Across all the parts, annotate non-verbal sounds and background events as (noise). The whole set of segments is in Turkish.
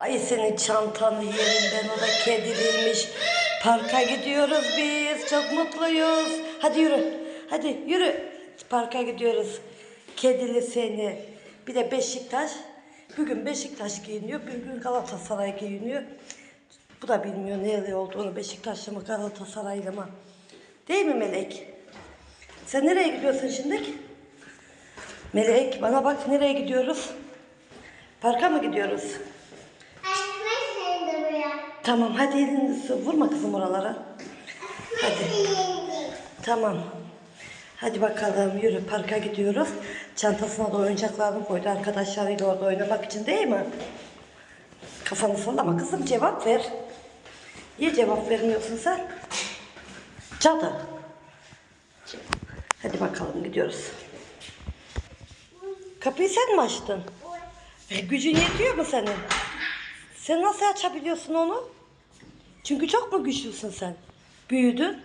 Ay senin çantanı yerim ben o da kediliymiş. Parka gidiyoruz biz çok mutluyuz. Hadi yürü hadi yürü. Parka gidiyoruz. Kedili seni. Bir de Beşiktaş. Bugün Beşiktaş giyiniyor. Bugün Galatasaray giyiniyor. Bu da bilmiyor nerede olduğunu. Beşiktaşlı mı Galatasaraylı mı? Değil mi Melek? Sen nereye gidiyorsun şimdi? Melek bana bak nereye gidiyoruz? Parka mı gidiyoruz? Tamam hadi elini vurma kızım oralara. Hadi. Tamam. Hadi bakalım yürü parka gidiyoruz. Çantasına da oyuncaklarını koydu arkadaşlarıyla orada oynamak için değil mi? Kafanı sallama kızım cevap ver. Niye cevap vermiyorsun sen? Cadı. Hadi bakalım gidiyoruz. Kapıyı sen mi açtın? E, gücün yetiyor mu senin? Sen nasıl açabiliyorsun onu? Çünkü çok mu güçlüsün sen? Büyüdün.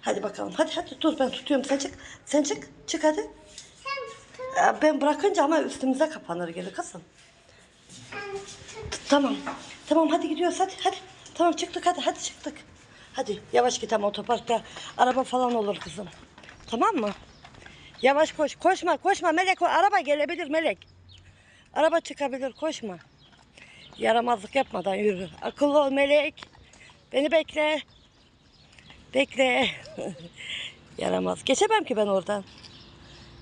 Hadi bakalım. Hadi hadi dur ben tutuyorum. Sen çık. Sen çık. Çık hadi. Ee, Ben bırakınca ama üstümüze kapanır geri kızım. Tamam. Tamam hadi gidiyoruz hadi hadi. Tamam çıktık hadi hadi çıktık. Hadi yavaş git ama otoparkta araba falan olur kızım. Tamam mı? Yavaş koş. Koşma koşma Melek araba gelebilir Melek. Araba çıkabilir koşma. Yaramazlık yapmadan yürü. Akıllı ol Melek. Beni bekle. Bekle. (laughs) Yaramaz. Geçemem ki ben oradan.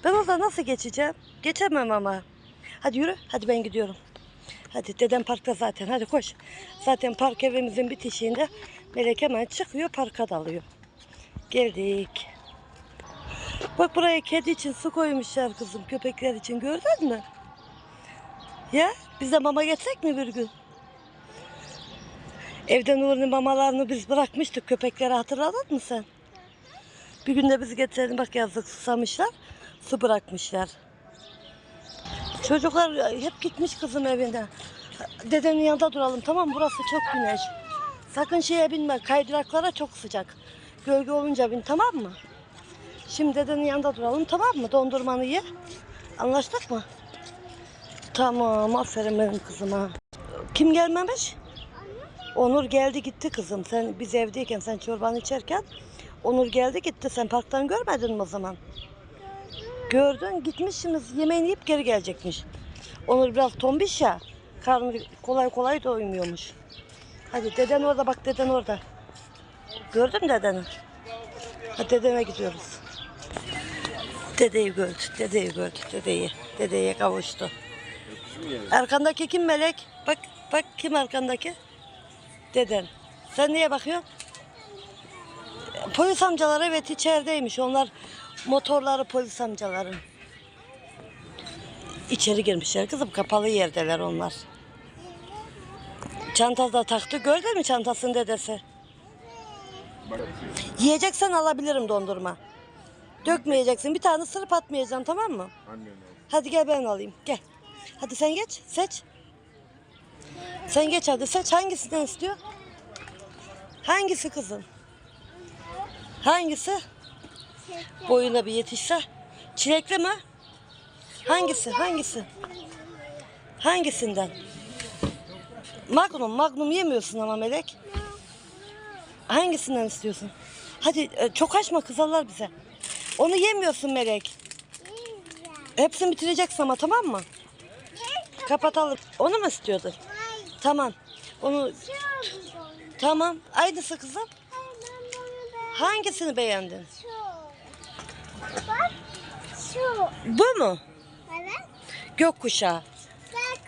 Ben oradan nasıl geçeceğim? Geçemem ama. Hadi yürü. Hadi ben gidiyorum. Hadi dedem parkta zaten. Hadi koş. Zaten park evimizin bitişiğinde Melek hemen çıkıyor parka dalıyor. Geldik. Bak buraya kedi için su koymuşlar kızım. Köpekler için gördün mü? Ya biz de mama getsek mi bir gün? Evde Nuri'nin mamalarını biz bırakmıştık köpeklere hatırladın mı sen? Bir gün de biz getirelim bak yazık susamışlar. Su bırakmışlar. Çocuklar hep gitmiş kızım evine. Dedenin yanında duralım tamam mı? Burası çok güneş. Sakın şeye binme kaydıraklara çok sıcak. Gölge olunca bin tamam mı? Şimdi dedenin yanında duralım tamam mı? Dondurmanı ye. Anlaştık mı? Tamam aferin benim kızıma. Kim gelmemiş? Onur geldi gitti kızım. Sen biz evdeyken sen çorbanı içerken Onur geldi gitti. Sen parktan görmedin mi o zaman? Gördün gitmiş şimdi yemeğini yiyip geri gelecekmiş. Onur biraz tombiş ya. Karnı kolay kolay doymuyormuş. Hadi deden orada bak deden orada. Gördün dedeni? Hadi dedeme gidiyoruz. Dedeyi gördü, dedeyi gördü, dedeyi. Dedeye kavuştu. Arkandaki kim Melek? Bak, bak kim arkandaki? Deden. Sen niye bakıyorsun? Polis amcalar evet içerideymiş. Onlar motorları polis amcaların. İçeri girmişler kızım. Kapalı yerdeler onlar. Çantası da taktı. Gördün mü çantasını dedesi? Yiyeceksen alabilirim dondurma. Dökmeyeceksin. Bir tane sırıp atmayacaksın tamam mı? Hadi gel ben alayım. Gel. Hadi sen geç. Seç. Sen geç hadi seç. Hangisinden istiyor? Hangisi kızım? Hangisi? Boyuna bir yetişse. Çilekli mi? Hangisi? Hangisi? Hangisinden? Magnum. Magnum yemiyorsun ama Melek. Hangisinden istiyorsun? Hadi e, çok açma kızarlar bize. Onu yemiyorsun Melek. Hepsini bitireceksin ama tamam mı? Kapatalım. Onu mu istiyordun? Tamam. Onu tamam. Aynısı kızım. Hangisini beğendin? Şu. Bak. Şu. Bu mu? Evet. Gökkuşağı.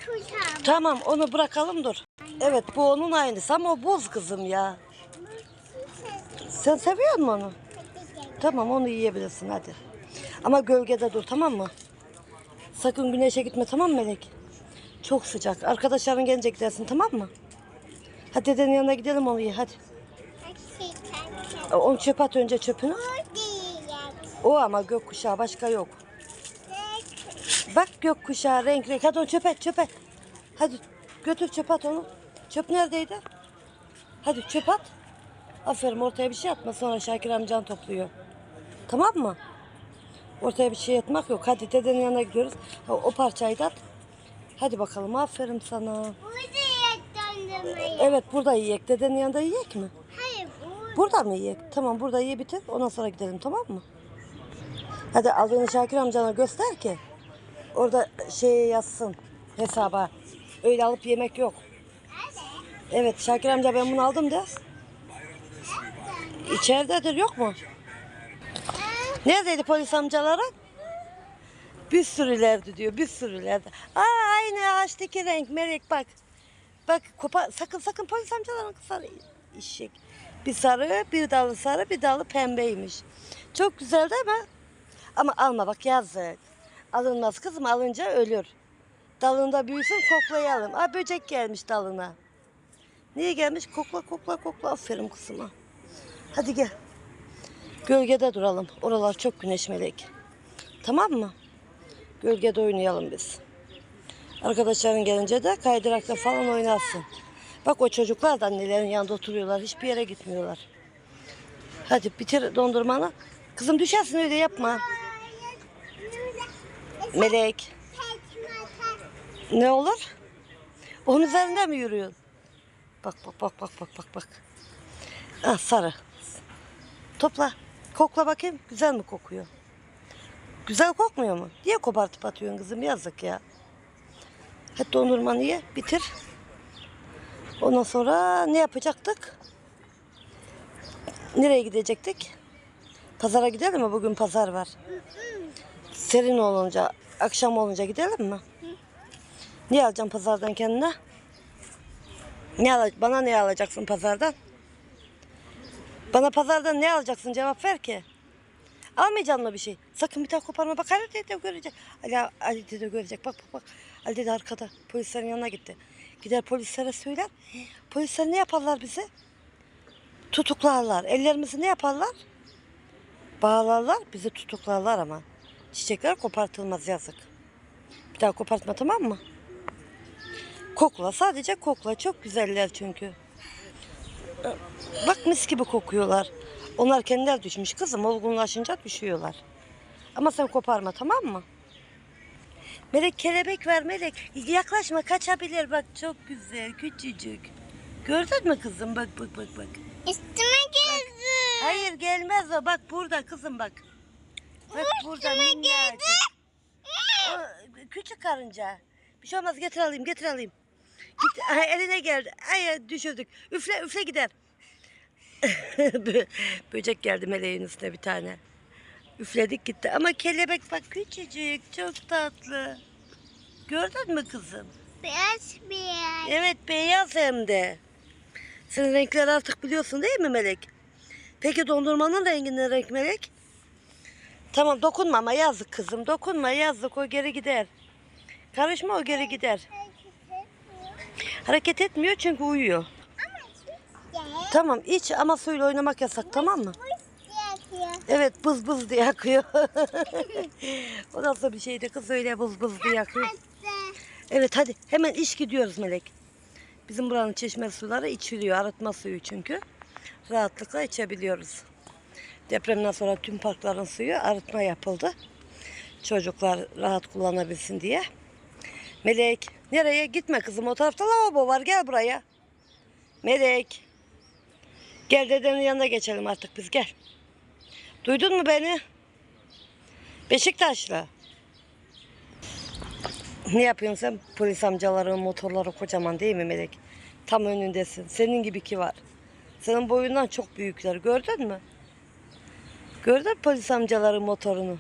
Kuşağım. Tamam onu bırakalım dur. Evet bu onun aynısı ama o buz kızım ya. Sen seviyor musun onu? Tamam onu yiyebilirsin hadi. Ama gölgede dur tamam mı? Sakın güneşe gitme tamam mı Melek? Çok sıcak. Arkadaşların gelince gidersin tamam mı? Hadi dedenin yanına gidelim onu ye hadi. Açık Onu çöp at önce çöpünü. O ama gökkuşağı başka yok. Bak gökkuşağı renk renk. Hadi onu çöp et çöp et. Hadi götür çöp at onu. Çöp neredeydi? Hadi çöp at. Aferin ortaya bir şey atma sonra Şakir amcan topluyor. Tamam mı? Ortaya bir şey atmak yok. Hadi dedenin yanına gidiyoruz. O, o parçayı da at. Hadi bakalım aferin sana. Bu değil. yemeği. Evet burada yiyek. Dedenin yanında yiyek mi? Hayır bu. Burada mı yiyek? Tamam burada ye bitir. Ondan sonra gidelim tamam mı? Hadi aldığını Şakir amcana göster ki. Orada şeye yazsın hesaba. Öyle alıp yemek yok. Evet Şakir amca ben bunu aldım de. İçeridedir yok mu? Neredeydi polis amcaları? Bir sürülerdi diyor, bir sürülerdi. Aa aynı ağaçtaki renk Melek bak. Bak kopa, sakın sakın polis amcaların sarı işek. Bir sarı, bir dalı sarı, bir dalı pembeymiş. Çok güzel değil mi? Ama alma bak yazık. Alınmaz kızım alınca ölür. Dalında büyüsün koklayalım. Aa böcek gelmiş dalına. Niye gelmiş? Kokla kokla kokla. Aferin kızıma. Hadi gel. Gölgede duralım. Oralar çok güneş melek. Tamam mı? Gölgede oynayalım biz. Arkadaşların gelince de kaydırakta falan oynarsın. Bak o çocuklar da annelerin yanında oturuyorlar. Hiçbir yere gitmiyorlar. Hadi bitir dondurmanı. Kızım düşersin öyle yapma. Melek. Ne olur? Onun üzerinde mi yürüyorsun? Bak bak bak bak bak bak bak. Ah sarı. Topla. Kokla bakayım. Güzel mi kokuyor? Güzel kokmuyor mu? Niye kopartıp atıyorsun kızım? Yazık ya. Hadi dondurmanı ye. Bitir. Ondan sonra ne yapacaktık? Nereye gidecektik? Pazara gidelim mi? Bugün pazar var. Serin olunca, akşam olunca gidelim mi? Ne alacaksın pazardan kendine? Ne ala- bana ne alacaksın pazardan? Bana pazardan ne alacaksın cevap ver ki. Almayacaksın mı bir şey? Sakın bir daha koparma. Bak Ali dede görecek. Ali, Ali dede görecek. Bak bak bak. Ali dede arkada. Polislerin yanına gitti. Gider polislere söyler. Polisler ne yaparlar bize? Tutuklarlar. Ellerimizi ne yaparlar? Bağlarlar. Bizi tutuklarlar ama. Çiçekler kopartılmaz yazık. Bir daha kopartma tamam mı? Kokla. Sadece kokla. Çok güzeller çünkü. Bak mis gibi kokuyorlar. Onlar kendiler düşmüş kızım. Olgunlaşınca düşüyorlar. Ama sen koparma tamam mı? Melek kelebek ver Melek. Yaklaşma kaçabilir bak çok güzel küçücük. Gördün mü kızım bak bak bak bak. Üstüme geldi. Hayır gelmez o bak burada kızım bak. Bak burada minnacık. O, küçük karınca. Bir şey olmaz getir alayım getir alayım. Git, Ay, eline geldi. Ay düşürdük. Üfle üfle gider. Bö- (laughs) Böcek geldi meleğin üstüne bir tane. Üfledik gitti. Ama kelebek bak küçücük çok tatlı. Gördün mü kızım? Beyaz beyaz. Evet beyaz hem de. Sen renkleri artık biliyorsun değil mi Melek? Peki dondurmanın rengi ne renk Melek? Tamam dokunma ama yazık kızım. Dokunma yazık o geri gider. Karışma o geri gider. Hareket etmiyor çünkü uyuyor. Tamam iç ama suyla oynamak yasak tamam mı? Evet bız bız diye akıyor. (laughs) o nasıl bir şeydi kız öyle bız bız diye akıyor. Evet hadi hemen iş gidiyoruz Melek. Bizim buranın çeşme suları içiliyor. Arıtma suyu çünkü. Rahatlıkla içebiliyoruz. Depremden sonra tüm parkların suyu arıtma yapıldı. Çocuklar rahat kullanabilsin diye. Melek nereye gitme kızım o tarafta lavabo var gel buraya. Melek. Gel dedenin yanına geçelim artık biz gel. Duydun mu beni? Beşiktaşlı. Ne yapıyorsun sen? Polis amcaların motorları kocaman değil mi Melek? Tam önündesin. Senin gibi ki var. Senin boyundan çok büyükler. Gördün mü? Gördün mü polis amcaların motorunu?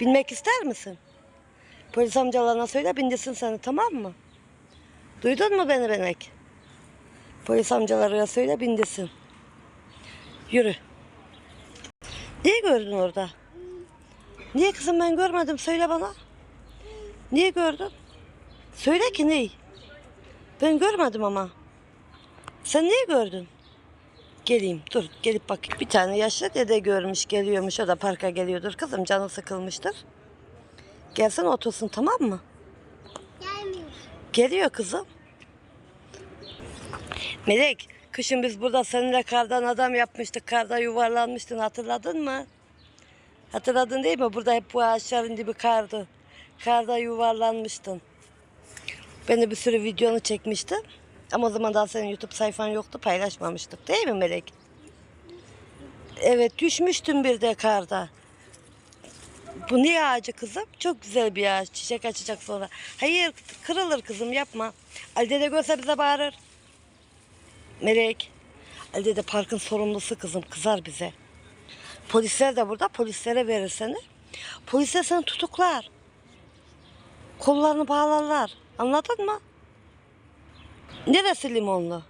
Binmek ister misin? Polis amcalarına söyle bindirsin seni tamam mı? Duydun mu beni Melek? Polis amcalarına söyle bindirsin. Yürü. Niye gördün orada? Niye kızım ben görmedim söyle bana. Niye gördün? Söyle ki ney? Ben görmedim ama. Sen niye gördün? Geleyim dur gelip bak. Bir tane yaşlı dede görmüş geliyormuş o da parka geliyordur. Kızım canı sıkılmıştır. Gelsin otursun tamam mı? Gelmiyor. Geliyor kızım. Melek kışın biz burada seninle kardan adam yapmıştık. Karda yuvarlanmıştın hatırladın mı? Hatırladın değil mi? Burada hep bu ağaçların dibi kardı. Karda yuvarlanmıştın. Ben de bir sürü videonu çekmiştim. Ama o zaman daha senin YouTube sayfan yoktu paylaşmamıştık değil mi Melek? Evet düşmüştüm bir de karda. Bu ne ağacı kızım? Çok güzel bir ağaç. Çiçek açacak sonra. Hayır kırılır kızım yapma. Ali dede görse bize bağırır. Melek. Ali dede parkın sorumlusu kızım kızar bize. Polisler de burada polislere verir seni. Polisler seni tutuklar. Kollarını bağlarlar. Anladın mı? Neresi limonlu?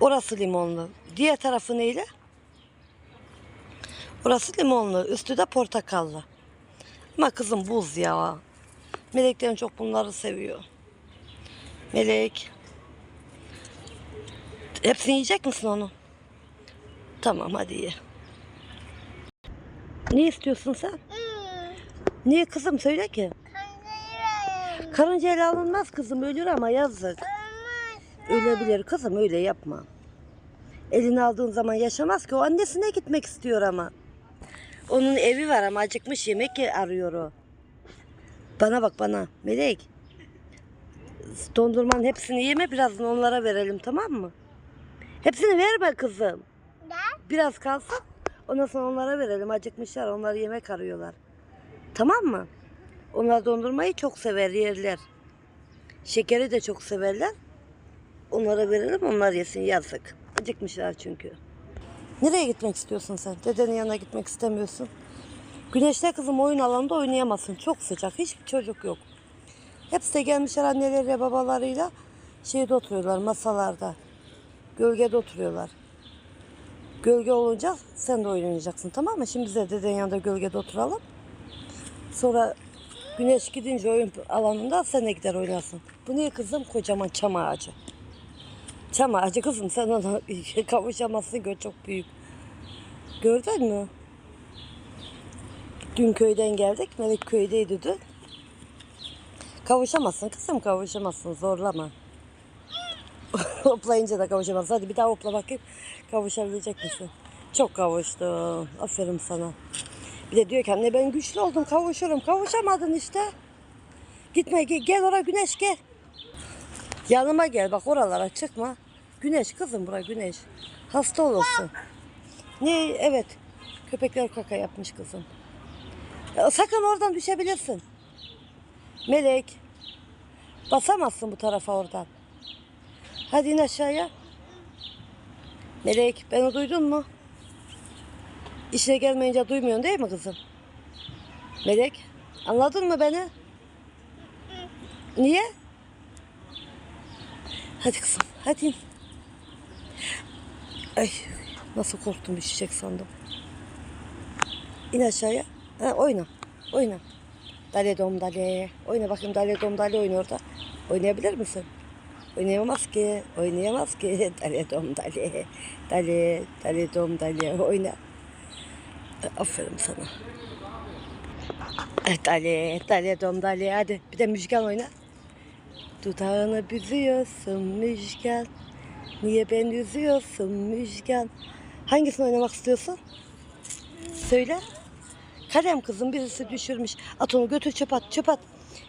Orası limonlu. Diğer tarafı neyle? Orası limonlu. Üstü de portakallı. Ama kızım buz ya. Meleklerin çok bunları seviyor. Melek. Hepsini yiyecek misin onu? Tamam hadi ye. Ne istiyorsun sen? Hmm. Niye kızım söyle ki? Kangaroo. Karıncayla alınmaz kızım ölür ama yazık. Ölebilir kızım öyle yapma. Elini aldığın zaman yaşamaz ki o annesine gitmek istiyor ama. Onun evi var ama acıkmış yemek arıyor o. Bana bak bana Melek. Dondurmanın hepsini yeme birazını onlara verelim tamam mı? Hepsini verme kızım. Ne? Biraz kalsın ondan sonra onlara verelim acıkmışlar onlar yemek arıyorlar. Tamam mı? Onlar dondurmayı çok sever yerler. Şekeri de çok severler. Onlara verelim onlar yesin yazık. Acıkmışlar çünkü. Nereye gitmek istiyorsun sen? Dedenin yanına gitmek istemiyorsun. Güneşte kızım oyun alanında oynayamazsın. Çok sıcak. Hiçbir çocuk yok. Hepsi de gelmişler anneleriyle babalarıyla şeyde oturuyorlar masalarda. Gölgede oturuyorlar. Gölge olunca sen de oynayacaksın tamam mı? Şimdi biz de dedenin yanında gölgede oturalım. Sonra güneş gidince oyun alanında sen de gider oynarsın. Bu ne kızım? Kocaman çam ağacı. Çam ağacı kızım sen ona (laughs) kavuşamazsın gör çok büyük. Gördün mü? Dün köyden geldik. Melek köydeydi dün. Kavuşamazsın kızım kavuşamazsın zorlama. Hoplayınca da kavuşamazsın. Hadi bir daha hopla bakayım. Kavuşabilecek misin? Çok kavuştun. Aferin sana. Bir de diyor ki anne ben güçlü oldum kavuşurum. Kavuşamadın işte. Gitme gel oraya güneş gel. Yanıma gel bak oralara çıkma. Güneş kızım bura güneş. Hasta olursun. Ne evet. Köpekler kaka yapmış kızım. Ya, sakın oradan düşebilirsin. Melek. Basamazsın bu tarafa oradan. Hadi in aşağıya. Melek beni duydun mu? İşe gelmeyince duymuyorsun değil mi kızım? Melek anladın mı beni? Niye? Hadi kızım hadi in. Ay nasıl korktum düşecek sandım. İn aşağıya. Ha, oyna. Oyna. Dale dom dale. Oyna bakayım dale dom dale oyna orada. Oynayabilir misin? Oynayamaz ki. Oynayamaz ki. (laughs) Dale dom dale. Dale. Dale dom dale. Oyna. Aferin sana. Evet dale. Dale dom dale. Hadi bir de müzikal oyna. Dudağını büzüyorsun müjgan. Niye ben yüzüyorsun müjgan? Hangisini oynamak istiyorsun? Söyle. Kalem kızım birisi düşürmüş. At onu götür çöp at çöp at.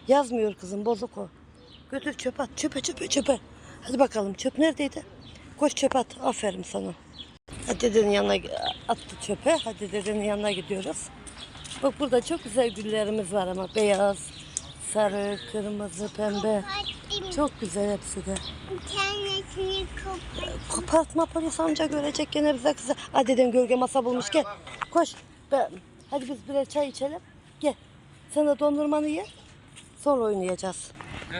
Yazmıyor kızım bozuk o. Götür çöp at çöpe çöpe çöpe. Hadi bakalım çöp neredeydi? Koş çöp at. Aferin sana. Hadi dedenin yanına attı çöpe. Hadi dedenin yanına gidiyoruz. Bak burada çok güzel güllerimiz var ama beyaz, sarı, kırmızı, pembe. Çok güzel hepsi de. tanesini kopar. Kopartma polis amca görecek gene bize kızı. Hadi dedim gölge masa bulmuş gel. Koş. Be- Hadi biz birer çay içelim. Gel. Sen de dondurmanı ye. Sonra oynayacağız.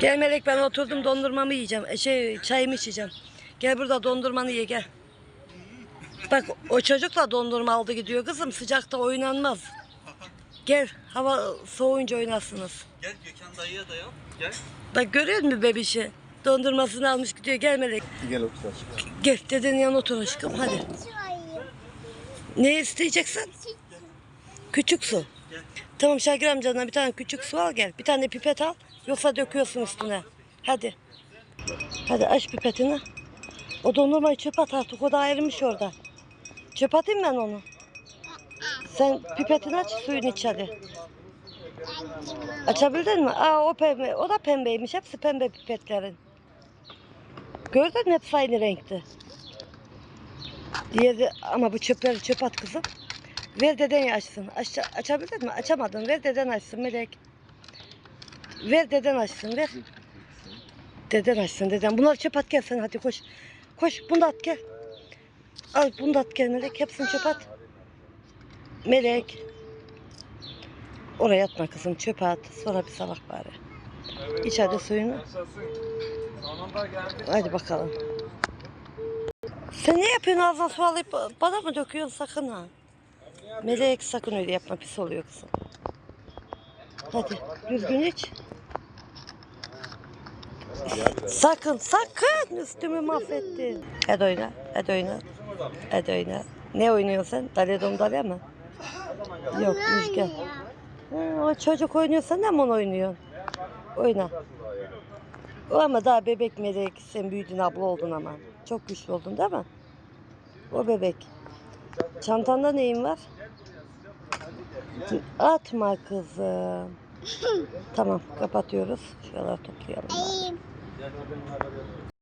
Gel Melek ben oturdum dondurmamı yiyeceğim. E, Şey çayımı içeceğim. Gel burada dondurmanı ye gel. Bak o çocuk da dondurma aldı gidiyor kızım. Sıcakta oynanmaz. Gel hava soğuyunca oynarsınız. Gel Gökhan dayıya da yap. Gel. Bak görüyor musun bebişi? Dondurmasını almış gidiyor. Gel Melek. Gel otur aşkım. Gel dedenin yanına otur aşkım hadi. Ne isteyeceksin? Küçük su. Tamam Şakir amcandan bir tane küçük su al gel. Bir tane pipet al. Yoksa döküyorsun üstüne. Hadi. Hadi aç pipetini. O dondurmayı çöp at artık. O da ayrılmış orada. Çöp atayım ben onu. Sen pipetini aç suyunu iç hadi. Açabildin mi? Aa o pembe. O da pembeymiş. Hepsi pembe pipetlerin. Gördün mü hepsi aynı renkte. Diğeri ama bu çöpleri çöp at kızım. Ver deden açsın. Aç, açabildin mi? Açamadın. Ver deden açsın Melek. Ver deden açsın ver. Deden açsın deden. Bunları çöp at gel sen hadi koş. Koş bunu da at gel. Al bunu da at gel Melek. Hepsini çöp at. Melek. Oraya atma kızım çöp at. Sonra bir salak bari. İç hadi suyunu. Hadi bakalım. Sen ne yapıyorsun ağzına su alıp bana mı döküyorsun sakın ha. Melek sakın öyle yapma pis oluyor kızım. Hadi düzgün iç. Sakın sakın üstümü mahvettin. Hadi oyna hadi oyna. Hadi oyna. Ne oynuyorsun sen? Dalya dom dalya mı? Yok müzgar. Ha, o çocuk oynuyor sen de mi oynuyorsun? Oyna. O ama daha bebek melek. Sen büyüdün abla oldun ama. Çok güçlü oldun değil mi? O bebek. Çantanda neyin var? Atma kızım. tamam kapatıyoruz. Şuraları toplayalım.